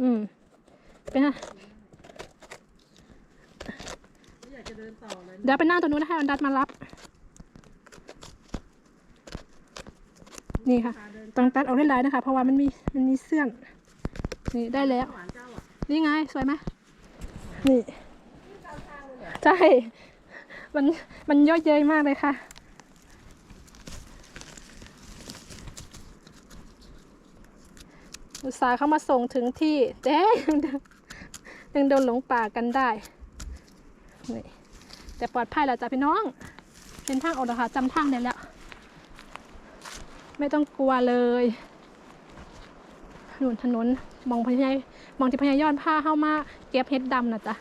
อืมไปนะไม่อยากจะเดินต่อเลยเดี๋ยวไปนั่งตรงนู้นให้อันดัดมารับ นี่ค่ะต้องตัดออกได้หลายนะคะ เพราะว่ามันมีมันมีเสื่อนนี่ได้แล้ว หวานเจ้าอะนี่ไงสวยไหมนี่ใช่ มันมันเยอะเย้ยมากเลยค่ะ อุตส่าห์เข้ามาส่งถึงที่เดินยังโดนหลงป่ากันได้นี่แต่ปลอดภัยแล้วจ้ะพี่น้อง เป็นทางออกแล้วค่ะจำทางได้แล้ว ไม่ต้องกลัวเลยนู่นถนนมองพญายมองที่พญายอดผ้าเข้ามาเก็บเห็ดดำนะจ๊ะ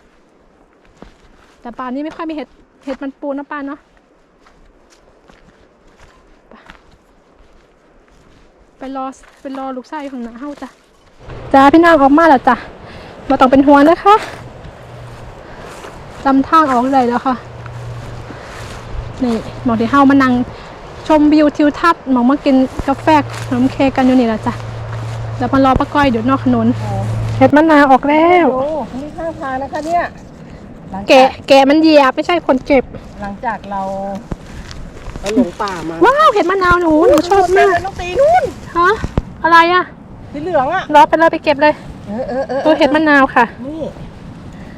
แต่ป่านนี้ไม่ค่อยมีเห็ดเห็ดมันปูนะป้าเนาะไป ไปรอไปรอลูกไส้ของหนาเฮาจ้ะจ้าพี่น้องออกมาแล้วจ้ะมาต้องเป็นหัวนะคะจำทางออกเลยแล้วค่ะ นี่หมองที่เฮามานั่งชมวิวทิวทัศน์หมองมากินกาแฟขนมเค้กกันอยู่นี่แหละจ้ะแล้วมารอป้าก้อยเดี๋ยวนอกถนนโอ้เห็ดมะนาวออกแล้วโหนี่ข้างทางนะคะเนี่ยหลังจากแกะแกะมันเหยียบไม่ใช่คนเจ็บ หลังจากเรา เราหลงป่ามาว้าวเห็ดมะนาวหนูหนูชอบมากน้องตีนู่นฮะอะไรอะสีเหลืองอะรอไปเลยไปเก็บเลยเออเออเออตัวเห็ดมะนาวค่ะนี่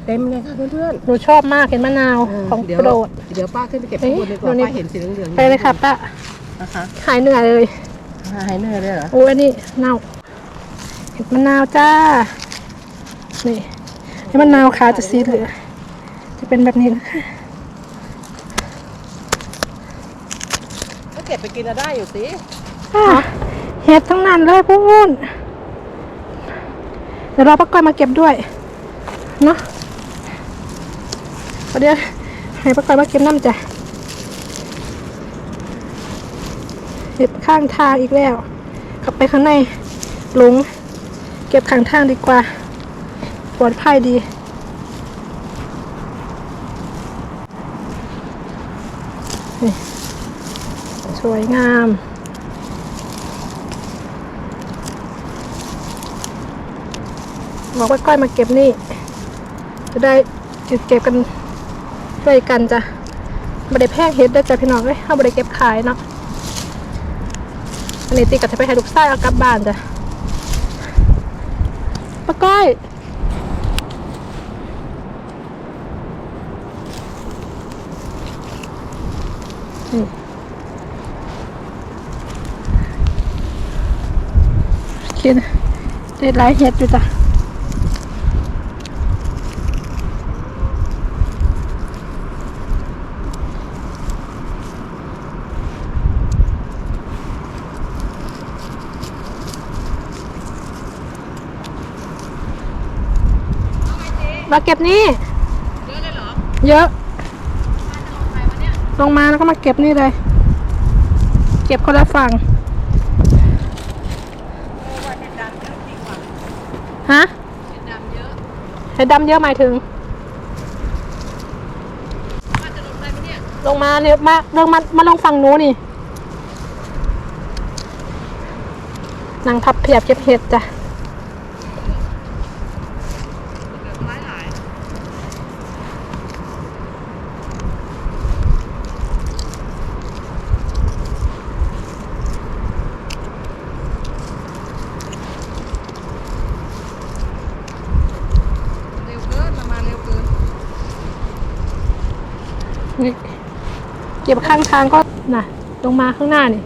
เต็มเลยค่ะเพื่อนหนูชอบมากเห็ดมะนาวๆของเดี๋ยวโปรดเดี๋ยวป้าขึ้นไปเก็บข้างบนดีกว่าเฮ้ยป้าเห็นสีเหลืองๆไปเลยค่ะป้านะคะหายเหนื่อยเลยหายเหนื่อยเลยเหรอโอ้อันนี้เน่าเห็ดมะนาวจ้านี่เห็ดมะนาวขาจะสีเหลืองจะเป็นแบบนี้นะคะ เก็บไปกินได้อยู่สิเห็ดทั้งนั้นเลยพูนเดี๋ยวรอป้าก้อยมาเก็บด้วยเนาะเดี๋ยวให้ป้าก้อยมาเก็บน้ำจ้ะเห็ดข้างทางอีกแล้วขับไปข้างในหลง เก็บข้างทางดีกว่า ปลอดภัยดี วยงาม บอกว่าก้อยมาเก็บนี่ จะได้จุดเก็บกันช่วยกันจ้ะไม่ได้แพงเฮ็ดได้จ้ะพี่น้องเอ้ยเอาไม่ได้เก็บขายเนาะอันนี้ตีกับจะไปให้ลูกไส้เอากลับบ้านจ้ะป้าก้อย กินได้หลายเห็ดอยู่จ้ะมาเก็บนี่ เยอะเลยเหรอ เยอะ ลงมาแล้วก็มาเก็บนี่เลย เก็บคนละฝั่ง ว่าเห็ดดำเยอะจริงว่ะ ฮะเห็ดดำเยอะเห็ดดำเยอะหมายถึง ว่าจะลงได้ไหมเนี่ยลงมาเนี่ยมาลงมามาลงฝั่งนู้นนี่นางพับเพียบเก็บเห็ดจ้ะ เหลือไม้หลาย เร็วเกินมามาเร็วเกิน นี่ เก็บข้างทางก็น่ะลงมาข้างหน้านี่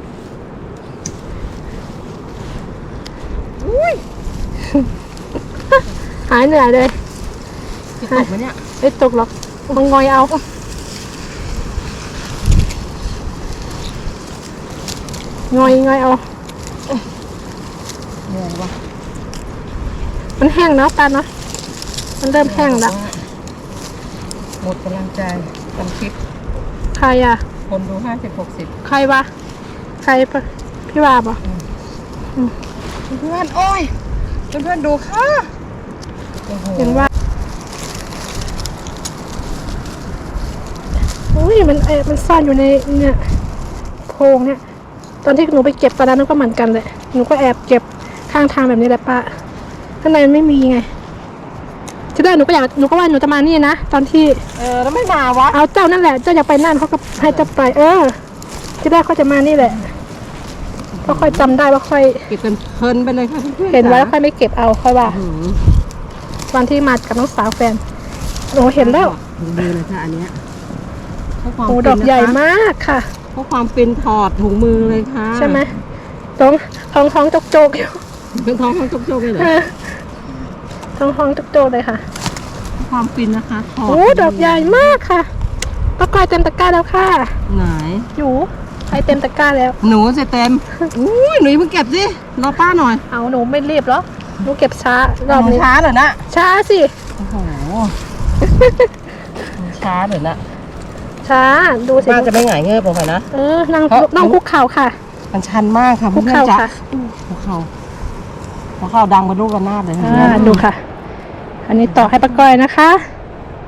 อุ้ยหายเหนื่อยเลยจะตกไหมเนี่ยไม่ตกหรอกมังงอยเอางอยงอยเอาเหนื่อยว่ะมันแห้งเนาะตาเนาะมันเริ่มแห้งแล้วหมดกำลังใจทำคลิปใครอะ คนดูห้าสิบหกสิบใครวะใครปะพี่วาปะเพื่อนโอ้ยเพื่อนๆดูค่ะโอ้โหเห็นว่าอุ้ยมันเออมันซ่อนอยู่ในเนี่ยโพรงเนี่ย ตอนที่หนูไปเก็บตอนนั้นหนูก็เหมือนกันเลยหนูก็แอบเก็บข้างทางแบบนี้แหละป้าข้างในมันไม่มีไง ทีแรกหนูก็อยากหนูก็ว่าหนูจะมานี่นะตอนที่เออแล้วไม่มาวะเอาเจ้านั่นแหละเจ้าอยากไปนั่นเขาก็ให้เจ้าไป เออ ที่แรกเขาจะมานี่แหละเพราะค่อยจำได้ว่าค่อยเก็บกันเพลินไปเลยค่ะเพื่อนๆเห็นไว้จ๋าแล้วค่อยไม่เก็บเอาค่อยว่าอื้อหือวันที่มากับน้องสาวแฟนหนูเห็นแล้วดีเลยค่ะอันเนี้ยเพราะความโอ้ฟินดอกใหญ่นะคะมากค่ะ เพราะความฟินถอดถุงมือเลยค่ะใช่ไหมท้องท้องท้องจกจกๆอยู่เป็นท้องท้องโจกๆเลยเหรอเออ ท้องท้องจกจกๆเลยค่ะเพราะความฟินนะคะถอดโอ้ดอกใหญ่มากค่ะปลากอยเต็มตะกร้าแล้วค่ะไหน อยู่ไปเต็มตะกร้าแล้ว หนูจะเต็มอุ้ยหนูอย่าเพิ่งเก็บสิรอป้าหน่อยเอาหนูไม่รีบหรอกหนูเก็บช้ารอบหนูนี้ช้าเหรอนะช้าสิโอ้โหหนูช้าเหรอนะช้าดูสิป้าจะไม่หงายเงือบลงไปนะ เออนั่งเพราะ นั่งคุกเข่าค่ะ มันชันมากค่ะคุกเพื่อนเข่าๆจ๊ะค่ะคุกเข่าคุกเข่าดังเป็นลูกระนาดเลยอ่าดูค่ะ อันนี้ต่อให้ปลาก้อยนะคะ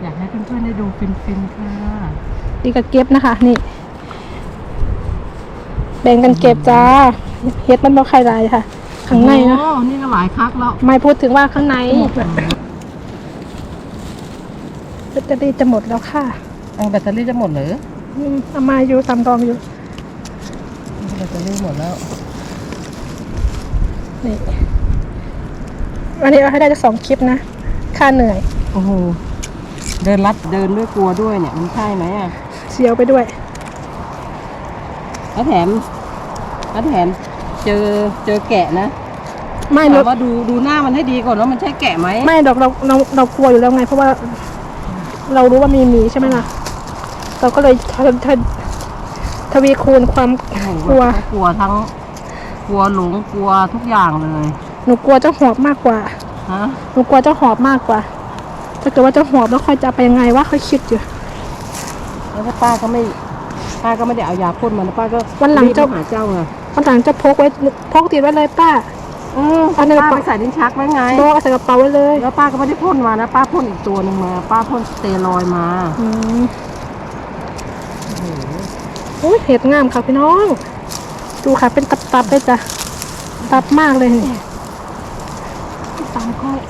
อยากให้เพื่อนๆได้ดูฟินๆค่ะดีกับเก็บนะคะ นี่ แบ่งกันเก็บจ้าเฮ็ดมันบ่ใครไรค่ะ ข้างในนะ โอ้นี่ก็หลายคักแล้วไม่พูดถึงว่าข้างในแบตเตอรี่จะหมดแล้วค่ะเอาแบตเตอรี่จะหมดเหรืออืมเอามาอยู่สามกองอยู่ แบตเตอรี่หมดแล้ว นี่วันนี้เอาให้ได้จะสองคลิปนะ ค่าเหนื่อย โอ้โห เดินลัดเดินด้วยกลัวด้วยเนี่ย มันใช่ไหมอะ เสียวไปด้วย แล้วแถมแล้วแถมเจอเจอแกะนะไม่เราถามว่าดูดูหน้ามันให้ดีก่อนว่ามันใช่แกะไหมไม่ดอกเราเราเรากลัวอยู่แล้วไง เพราะว่า เรารู้ว่ามีหมีใช่ไหมล่ะ เราก็เลยทททวีคูณความโอ้โหกลัว กลัวทั้ง กลัวหลงกลัวทุกอย่างเลย หนูกลัวเจ้าหอบมากกว่า ฮะหนูกลัวเจ้าหอบมากกว่า ถ้าเกิดว่าเจ้าหอบแล้วค่อยจะไปยังไงวะค่อยคิดอยู่ แล้วก็ป้าก็ไม่ ป้าก็ไม่ได้เอายาพ่นมันนะป้าก็วันหลังรีบเจ้าหาเจ้าไงวันหลังจะพกไว้พกติดไว้เลยป้า เออเอาในกระป้าเป๋าไปใส่ลิ้นชักไว้ไงโบเอาใส่กระเป๋าไว้เลยแล้วป้าก็ไม่ได้พ่นมานะ ป้าพ่นอีกตัวหนึ่งมา ป้าพ่นสเตียรอยด์มาอืมอุ้ยเห็ดงามค่ะพี่น้อง ดูค่ะเป็นตับๆเลยจ้ะตับมากเลยนี่ามก้อย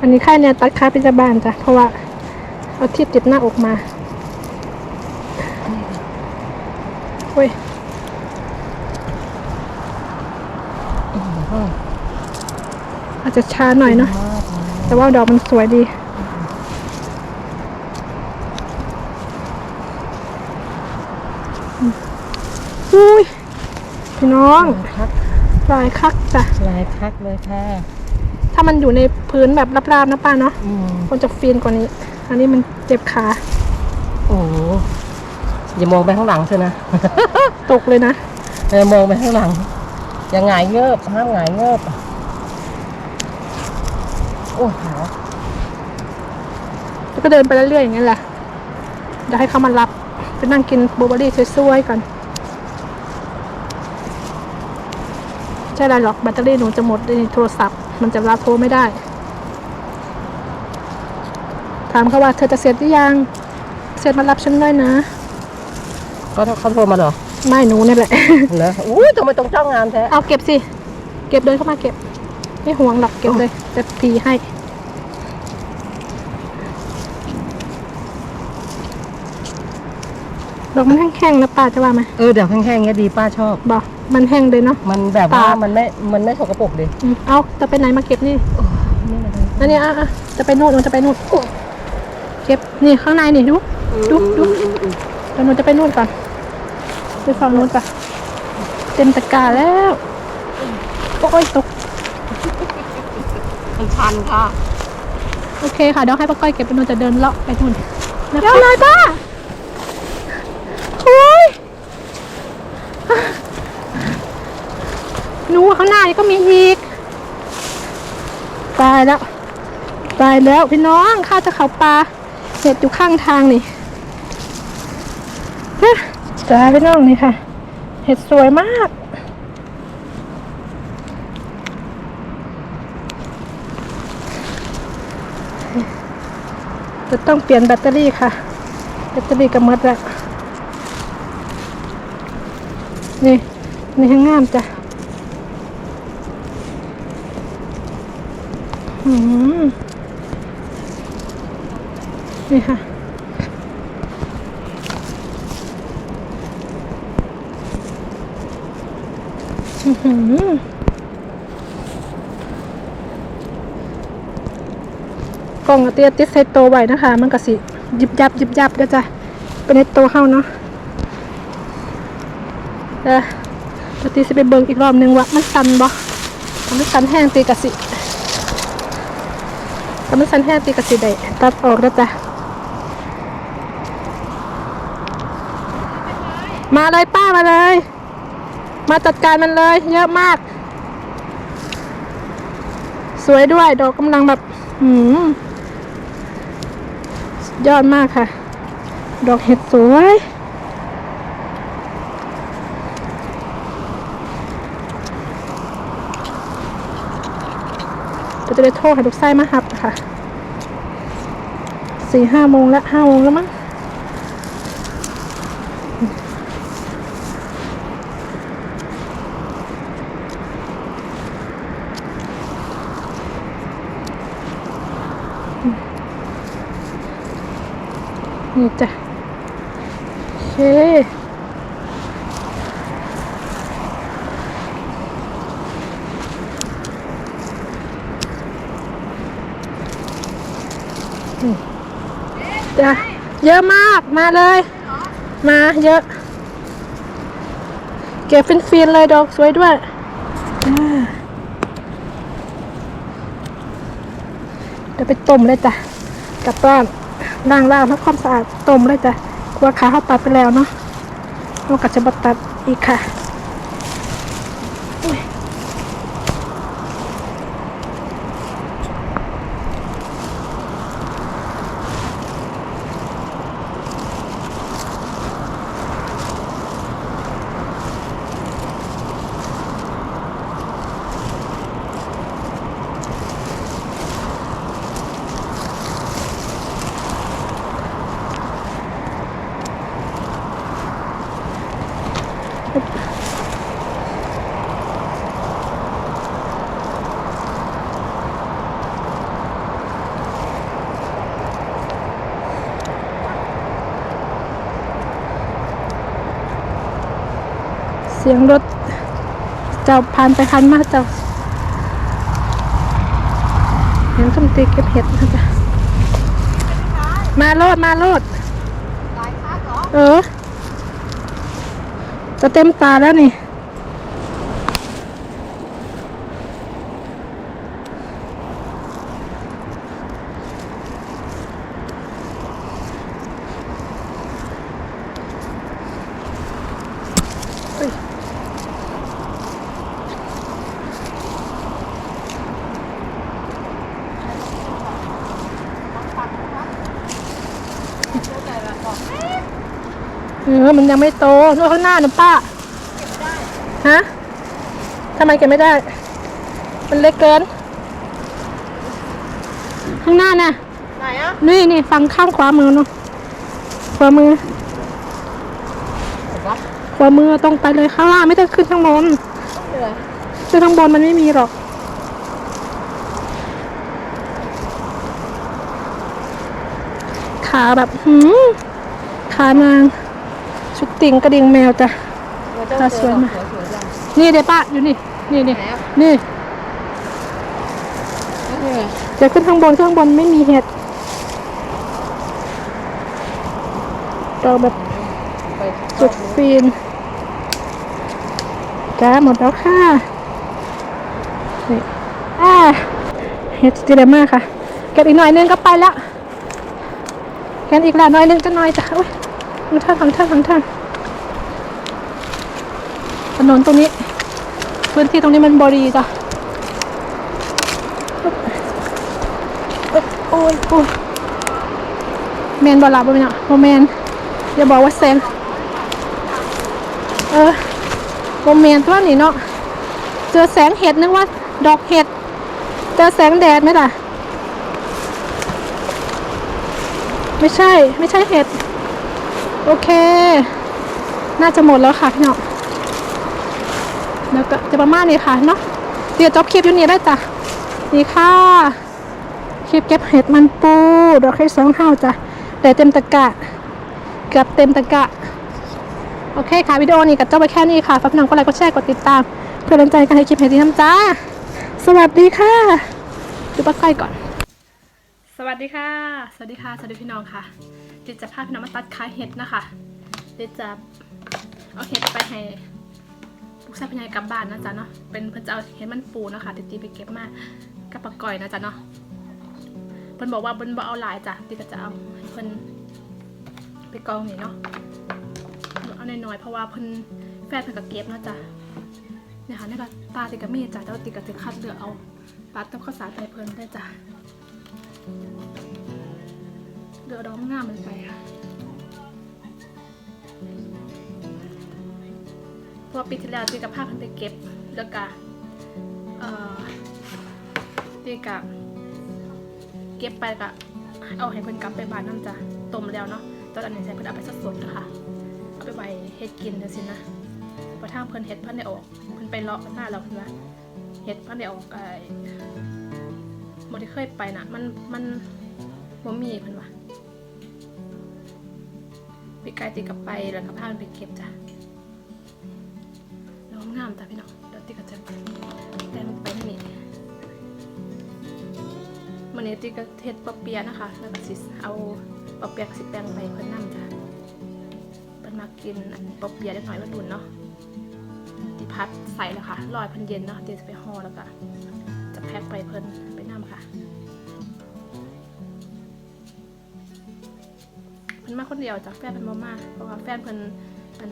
อันนี้ค่ายเนี่ยตัดค่าพิจาบาลจ้ะ เพราะว่า เอาที่ติดหน้าอกมาโอ้ยอาจจะช้าหน่อยเนาะแต่ว่าดอกมันสวยดี อุ้ยพี่น้องคักลายคักจ้ะลายคักเลยค่ะถ้ามันอยู่ในพื้นแบบราบๆนะป้าเนาะอืมควรจะฟีนกว่านี้ อันนี้มันเจ็บขาโอ้โหอย่ามองไปข้างหลังเถอะนะ ตกเลยนะอย่ามองไปข้างหลัง อย่าหงายเงือบห้ามหงายเงือบโอ้โหแล้วก็เดินไปเรื่อยๆอย่างนั้นแหละเดี๋ยวให้เขามารับ ไปนั่งกินบลูเบอร์รี่สวยๆก่อนใช่ไรหรอกแบตเตอรี่หนูจะหมดในโทรศัพท์ มันจะรับโทรไม่ได้ ถามเขาว่าเธอจะเสร็จหรือยัง เสร็จมารับฉันด้วยนะก็เขาโทรมาเหรอไม่หนูนี่แหละเหรออุ้ยทำไมตรงเจ้างามแท้ เอาเก็บสิ เก็บเดินเข้ามาเก็บ ไม่ห่วงหรอกเก็บเลยแต่ทีให้ ดอกมันแห้งๆนะป้าจะว่าไหมเออเดี๋ยวแห้งๆเงี้ยดีป้าชอบ บอกมันแห้งเลยเนาะ มันแบบว่าตาก มันไม่ มันไม่สกปรกดิอืมเอาจะไปไหนมาเก็บนี่นี่อะไรอันนี้อะอะจะไปนู่นหนูจะไปนู่นเก็บนี่ข้างในนี่ดู ดูดูเดี๋ยวหนูจะไปนู่นก่อนไปฝั่งนู้นก่อนเต็มตะกร้าแล้วโอ้ยตก มันชันค่ะ โอเคค่ะเดี๋ยวให้ป้าก้อยเก็บไปหนูจะเดินเลาะไปนู่นเดี๋ยวเลยป้าโอ้ยหนูข้างห นี้ก็มีอีก ตายแล้ว ตายแล้วพี่น้องข้าจะเขาปลาเห็ดอยู่ข้างทางนี่ฮะตาพี่น้องนี่ค่ะ เห็ดสวยมาก จะต้องเปลี่ยนแบตเตอรี่ค่ะ แบตเตอรี่ก็หมดแล้ว นี่ นี่ข้างงามจ้ะอืม นี่ค่ะ อื้อหือกล่องอะเตียติดใส่โตไว้นะคะ มันก็สิยิบยับยิบยับเด้อจ้ะเป็นในโตวเฮาเนาะเด้อปฏิสิไปเบิ่งอีกรอบนึงว่ามันสันบ่มันสันแห้งตีกะสิ ถ้ามันสันแห้งตีกะสิได้ตัดออกเด้อจ้ะมาเลยป้ามาเลย มาจัดการมันเลย เยอะมาก สวยด้วยดอกกำลังแบบหืมยอดมากค่ะ ดอกเห็ดสวย ก็จะได้โทษให้ลูกไส้มาหับค่ะสี่ห้าโมงแล้วห้าโมงแล้วมั้งนี่จ้ะโอเคนี่จ้ะ เยอะมากมาเลย มาเยอะ เก็บฟินๆเลยดอกสวยด้วยเดี๋ยวไปต้มเลยจ้ะกลับบ้านล้างล้างทำความสะอาดต้มเลยจ้ะกลัวขาเขาตัดไปแล้วเนาะเราก็จะบัตัดอีกค่ะ เสียงรถเจ้าผ่านไปผ่านมาเจ้าเห็นส้มตีเก็บเห็ดนะจ๊ะมาโลดมาโลดหลายครั้งเหรอเออ จะเต็มตาแล้วนี่ ออมันยังไม่โตนู่นข้างหน้าหนูป้าฮะทำไมเก็บไม่ได้ มันเล็กเกิน ข้างหน้าน่ะไหนอะนี่นี่ฝั่งข้างขวามือนู่นขวามือขวามือตรงไปเลยข้างล่างไม่ต้องขึ้นข้างบนเหนื่อยขึ้นข้างบนมันไม่มีหรอกขาแบบหืมขานาง ชุดติ่งกระดิ่งแมวจ้ะเราจะตาสวยมากสวยๆจังนี่เดี๋ยวป้าอยู่นี่ นี่นี่ไหนอะนี่เหนื่อยจะขึ้นข้างบนข้างบนไม่มีเห็ดดอกแบบไปสุดฟีนจ้าหมดแล้วค่ะนี่อ่าเห็ดสติเลมาค่ะ เก็บอีกหน่อยนึงก็ไปแล้วเก็บอีกแล้วหน่อยนึงจะหน่อยจ้ะอุ้ย ทางท่าทางท่าทางเท่าถนนตรงนี้ พื้นที่ตรงนี้มันบรีจ้ะโอ้ยโอ้ยแมนบอลาบ่เป็นอะโมแมนอย่าบอกว่าแซงเออโมเมนตัวนี้เนาะเจอแสงเห็ดนึกว่า ดอกเห็ด เจอแสงแดดไหมล่ะ ไม่ใช่ ไม่ใช่เห็ด โอเค น่าจะหมดแล้วค่ะพี่เนาะแล้วก็จะประมาณนี้ค่ะเนาะเดี๋ยวจบคลิปอยู่นี่ได้จ้ะนี่ค่ะ คลิปเก็บเห็ดมันปูดอกไม้สองเท่าจ้ะแต่เต็มตะกะเกือบเต็มตะกะ โอเคค่ะวิดีโอนี้กับเจ้าไปแค่นี้ค่ะฝากพี่น้องกดไลค์กดแชร์กดติดตาม เพื่อเป็นกำลังใจการให้คลิปเห็ดดีน้ำจ้า สวัสดีค่ะดูปักไฟก่อน สวัสดีค่ะ สวัสดีค่ะ สวัสดีพี่น้องค่ะ ดิจะพาพี่น้องมาตัดขายเห็ดนะคะดิจะเอาเห็ดไปให้ลูกชายพญายกลับบ้านนะจ๊ะเนาะเป็นเพิ่นจะเอาเห็ดมันปูนะคะติตีไปเก็บมากับปะก่อยนะจ๊ะเนาะเพิ่นบอกว่าเพิ่นบ่เอาหลายจ้ะติก็จะเอาให้เพิ่นไปกองนี่เนาะเอาหน้อยๆเพราะว่าเพิ่นแฟนเพิ่นก็เก็บนะจ้ะเนี่ยค่ะนี่ก็ปลาติกะมีจ้ะแต่ว่าติกะจะคัดเลือกเอาปลาต้มข้าวสารไปเพิ่นได้จ้ะ เดือดร้อนงามมันไปค่ะพราะว่าปีที่แล้วติกะพาพิ่นไปเก็บแล้วก็เอ่อติกะเก็บไปก็เอาให้เพิ่นกลับไปบ้านน้ำจ้ะต้มแล้วเนาะตอนอันนี้ใส่เพิ่นเอาไปสดๆนะคะเอาไปไว้เฮ็ดกินจังซี่นะพอทางเพิ่นเฮ็ดเพิ่นได้ออกเพิ่นไปเลาะหน้าเราเพิ่นว่าเฮ็ดเพิ่นได้ออกไอ้บ่ได้เคยไปน่ะมันมันบ่มีเพิ่นว่า กายติดกับไปแล้วก็พามันไปเก็บจ้ะแล้วงามจ้ะพี่น้องเดี๋ยวติดกับจะแต่มันไปนี่มันนี้ติดกับเฮ็ดปอเปียะนะคะ แล้วก็สิเอาปอเปียะกับสิแปลงไปเพิ่นนำจ้ะเป็นมากินอันปอเบียได้หน่อยว่าดุนเนาะที่พัดใส่แล้วค่ะรอยเพิ่นเย็นเนาะเดี๋ยวจะไปห่อแล้วก็จะแพ็คไปเพิ่น พิ่นมาคนเดียวจากแฟนเพิ่นบ่มาเพราะว่าแฟนเพิ่นอัน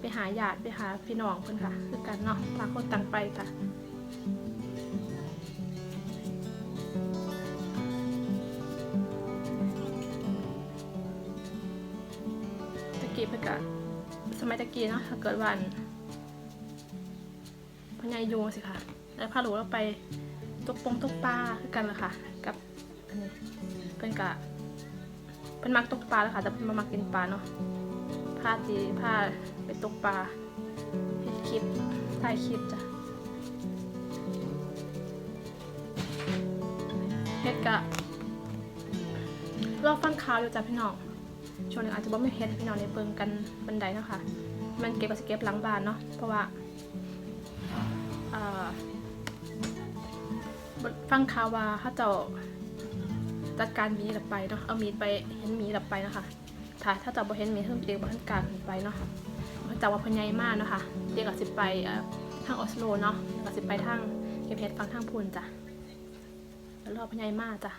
ไปหาญาติไปหาพี่น้องเพิ่นค่ะ คือกันเนาะต่างคนต่างไปค่ะตะกี้เพื่อกะสมัยตะกี้เนาะถ้าเกิดวันพญายูสิค่ะ แล้วพาหลูเราไปตกปงตกปลาคือกันละค่ะ กับอันนี้เพิ่นกะ เพิ่นมักตกปลาแล้วค่ะ แต่เพิ่นมามักกินปลาเนาะพาตีพาไปตกปลาเฮ็ดคลิปถ่ายคลิปจ้ะเฮ็ดกะรอฟังข่าวอยู่จ้ะพี่น้องช่วงหนึงอาจจะบ่ไม่เฮ็ดพี่น้องในเบิ่งกันบันไดเนาะค่ะ มันเก็บก็สิเก็บหลังบ้านเนาะเพราะว่าเอ่อฟังข่าวว่าเขาเจ้า จัดการมีหลับไปเนาะ เอามีดไปเห็นมีหลับไปนะคะถ้าถ้าจ้าบ่เห็นมีดเพิ่มเด็กบ่ทันกลารขึ้นไปเนาะเขาจ้าว่าพนใหญ่มากเนาะค่ะเด็กก็สิไปทางออสโลเนาะก็สิบไปทางเก็บเห็ดฟังทางพูนจ้ะแล้วรอพนใหญ่มากจ้ะ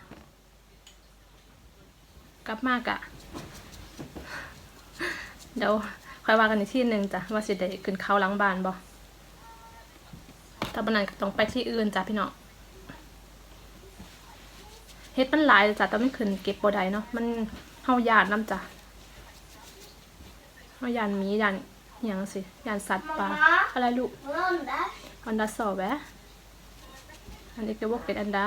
กลับมากะเดี๋ยวค่อยว่ากันอีกที่หนึ่งจ้ะว่าสิได้ขึ้นเขาหลังบานบ่ถ้าบันนั้นก็ต้องไปที่อื่นจ้ะพี่น้อง เฮ็ดมันหลายจ้ะแต่ไม่ขึ้นเก็บบ่ได้เนาะมันเฮายานน้ำจ้ะเฮายานหมียานหยังสิยานสัตว์ป่าอะไรลูก Blunda. อันดาสอบแหวะอันนี้ก็บอกเป็นอันดา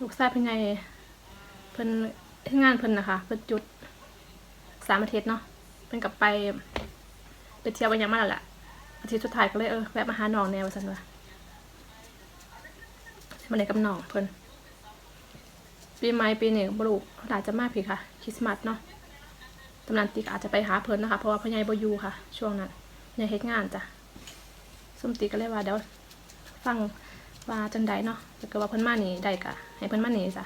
ลูกชายเป็นไงเพิ่นที่งานเพิ่นนะคะเพิ่นจุดสามอาทิตย์เนาะเพิ่นกลับไปไปเที่ยววันยังมาแล้วแหละ อาทิตย์สุดท้ายก็เลยเออแวะมาหาน้องแนวสันว่ามาในกับน้องเพิ่นปีใหม่ปีหนี้บลูกอาจจะมากพี่ค่ะคริสต์มาสเนาะตำนานติกอาจจะไปหาเพิ่นนะคะเพราะว่าพ่อใหญ่บอยูค่ะ ช่วงนั้นยายเฮ็ดงานจ้ะส้มติก็เลยว่าเดี๋ยวฟังว่าจังใดเนาะถ้าเกิดว่าเพิ่นมานี่ได้ก็ให้เพิ่นมานี่จ้ะ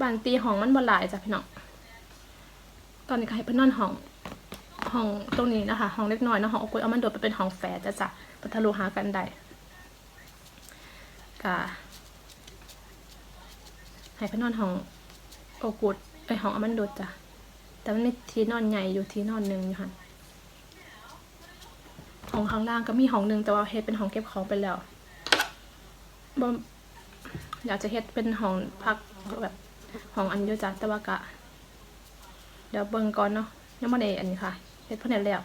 บานตีห้องมันบ่หลายจ้ะพี่น้อง ตอนนี้ก็ให้เพิ่นนอนห้องห้องตรงนี้นะคะห้องเล็กน้อยเนาะห้องเอกล้วยเอามันโดดไปเป็นห้องแฝดจะจ้ะปะทะลุหากันได้ก็ให้พนอนห้องโอกุดไอห้องอามันโดดจ้ะแต่มันมีที่นอนใหญ่อยู่ที่นอนหนึ่งอยู่ค่ะห้องข้างล่างก็มีห้องหนึ่งแต่ว่าเฮ็ดเป็นห้องเก็บของไปแล้วบ่อยากจะเฮ็ดเป็นห้องพักแบบห้องอันอยู่จ้ะแต่ว่ากะ เดี๋ยวเบิ่งก่อนเนาะยังไม่ได้อันนี้ค่ะเฮ็ดเพิ่นได้แล้ว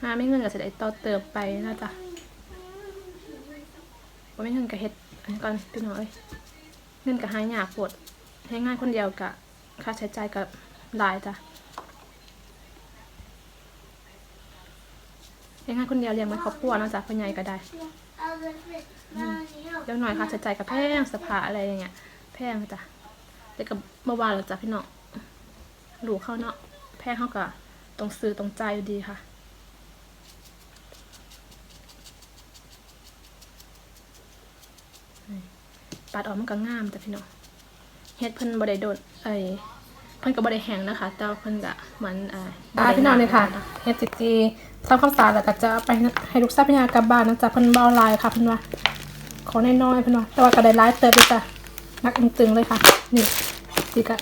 หาไม่เงินก็จะได้ต่อเติมไปนะจ๊ะว่าไม่เงินก็เฮ็ดอันนี้ก่อนพี่น้องเอ้ยเงินก็หายากปวดให้งานคนเดียวกะค่าใช้จ่ายก็หลายจ้ะให้งานคนเดียวเลี้ยงมันครอบครัวนาะจ๊ะพ่อใหญ่ก็ได้ เดี๋ยวหน่อยค่ะใช้จ่ายกับแพงสภาอะไรอย่างเงี้ยแพงจ้ะแต่กับเมื่อวานเราจ้ะพี่น้องหลูเข้าเนาะแพงเขาก็ต้องซื้อต้องจ่ายอยู่ดีค่ะปัดออกมันก็งามจ้ะพี่น้องเฮ็ดเพิ่นบ่ได้โดนไอ้ เพิ่นก็บ่ได้แห้งนะคะ แต่ว่าเพิ่นก็เหมือนอ่าอ่าพี่น้องเลยค่ะเฮ็ดจิจีทำความสะอาดแล้วก็จะไปให้ลูกสาวพี่นากลับบ้านนะจ๊ะเพิ่นบ่เอาลายค่ะเพิ่นว่า ขอน้อยๆเพื่อนว่าแต่ว่าก็ได้ร้ายเติบด้วยจ้ะนักตึงๆเลยค่ะ นี่จีก็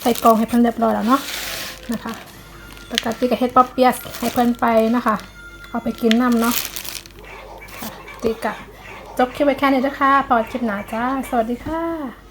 ใส่กล่องให้เพื่อนเรียบร้อยแล้วเนาะนะคะประกาศจีก็เฮ็ดป๊อปเปียสให้เพื่อนไปนะคะ เอาไปกินน้ำเนาะค่ะจีก็จบคลิปไว้แค่นี้นะคะพอคลิปหนาจ้า สวัสดีค่ะ